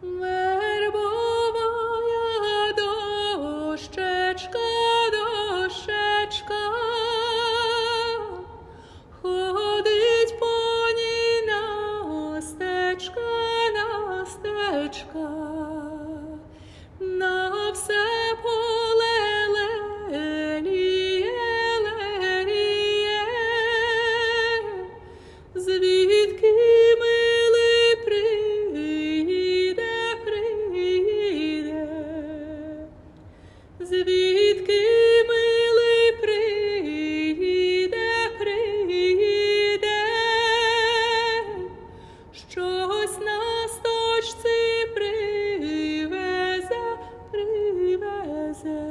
Вербовая дощечка, дощечка, ходить по ній настечка, на все поле. Звідки звідки милий прийде, прийде, щось на сточці привезе, привезе.